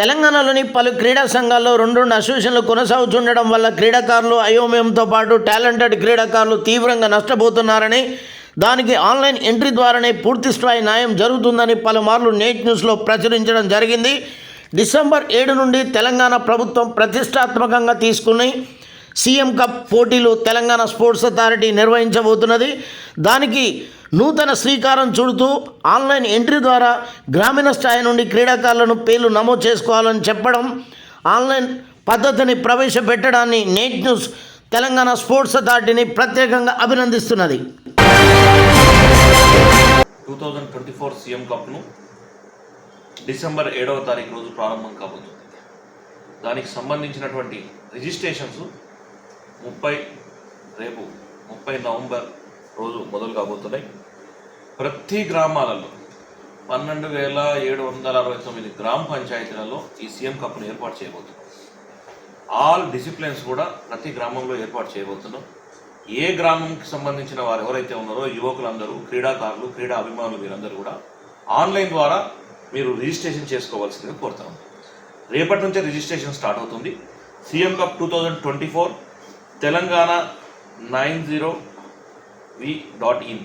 తెలంగాణలోని పలు క్రీడా సంఘాల్లో రెండు రెండు అసోసియేషన్లు కొనసాగుతుండడం వల్ల క్రీడాకారులు అయోమయంతో పాటు టాలెంటెడ్ క్రీడాకారులు తీవ్రంగా నష్టపోతున్నారని దానికి ఆన్లైన్ ఎంట్రీ ద్వారానే పూర్తి స్థాయి న్యాయం జరుగుతుందని పలుమార్లు నేట్ న్యూస్లో ప్రచురించడం జరిగింది. డిసెంబర్ ఏడు నుండి తెలంగాణ ప్రభుత్వం ప్రతిష్టాత్మకంగా తీసుకుని సీఎం కప్ పోటీలు తెలంగాణ స్పోర్ట్స్ అథారిటీ నిర్వహించబోతున్నది. దానికి నూతన శ్రీకారం చుడుతూ ఆన్లైన్ ఎంట్రీ ద్వారా గ్రామీణ స్థాయి నుండి క్రీడాకారులను పేర్లు నమోదు చేసుకోవాలని చెప్పడం ఆన్లైన్ పద్ధతిని ప్రవేశపెట్టడాన్ని నేట్ న్యూస్ తెలంగాణ స్పోర్ట్స్ అథారిటీని ప్రత్యేకంగా అభినందిస్తున్నది. Two thousand twenty four CM కప్ను December ఏడవ తారీఖు రోజు ప్రారంభం కాబోతుంది. దానికి సంబంధించినటువంటి రిజిస్ట్రేషన్స్ ముప్పై రేపు ముప్పై నవంబర్ రోజు మొదలు కాబోతున్నాయి. ప్రతి గ్రామాలలో పన్నెండు వేల ఏడు వందల అరవై తొమ్మిది గ్రామ పంచాయతీలలో ఈ సీఎం కప్ను ఏర్పాటు చేయబోతున్నాం. ఆల్ డిసిప్లిన్స్ కూడా ప్రతి గ్రామంలో ఏర్పాటు చేయబోతున్నాం. ఏ గ్రామంకి సంబంధించిన వారు ఎవరైతే ఉన్నారో యువకులందరూ క్రీడాకారులు క్రీడా అభిమానులు వీరందరూ కూడా ఆన్లైన్ ద్వారా మీరు రిజిస్ట్రేషన్ చేసుకోవాల్సిందిగా కోరుతాం రేపటి నుంచే రిజిస్ట్రేషన్ స్టార్ట్ అవుతుంది. CM cup two thousand twenty four Telangana nine zero V dot in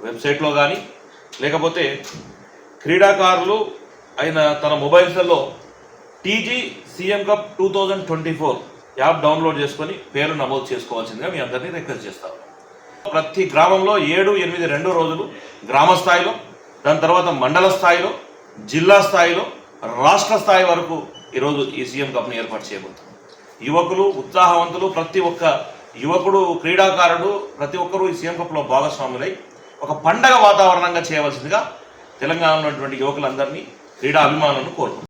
వెబ్సైట్లో కానీ లేకపోతే క్రీడాకారులు అయిన తన మొబైల్స్లలో TG CM cup two thousand twenty four app download చేసుకొని పేరు నమోదు చేసుకోవాల్సిందిగా మీ అందరినీ రిక్వెస్ట్ చేస్తాను ప్రతి గ్రామంలో ఏడు ఎనిమిది రెండు రోజులు గ్రామ స్థాయిలో దాని తర్వాత మండల స్థాయిలో జిల్లా స్థాయిలో రాష్ట్ర స్థాయి వరకు ఈరోజు ఈ సీఎం కప్ని ఏర్పాటు చేయబోతుంది యువకులు ఉత్సాహవంతులు ప్రతి ఒక్క యువకుడు క్రీడాకారుడు ప్రతి ఒక్కరూ ఈ సీఎం కప్లో భాగస్వాములై ఒక పండగ వాతావరణంగా చేయవలసిందిగా తెలంగాణలో ఉన్నటువంటి యువకులందరినీ క్రీడా అభిమానులను కోరుకుంటున్నాను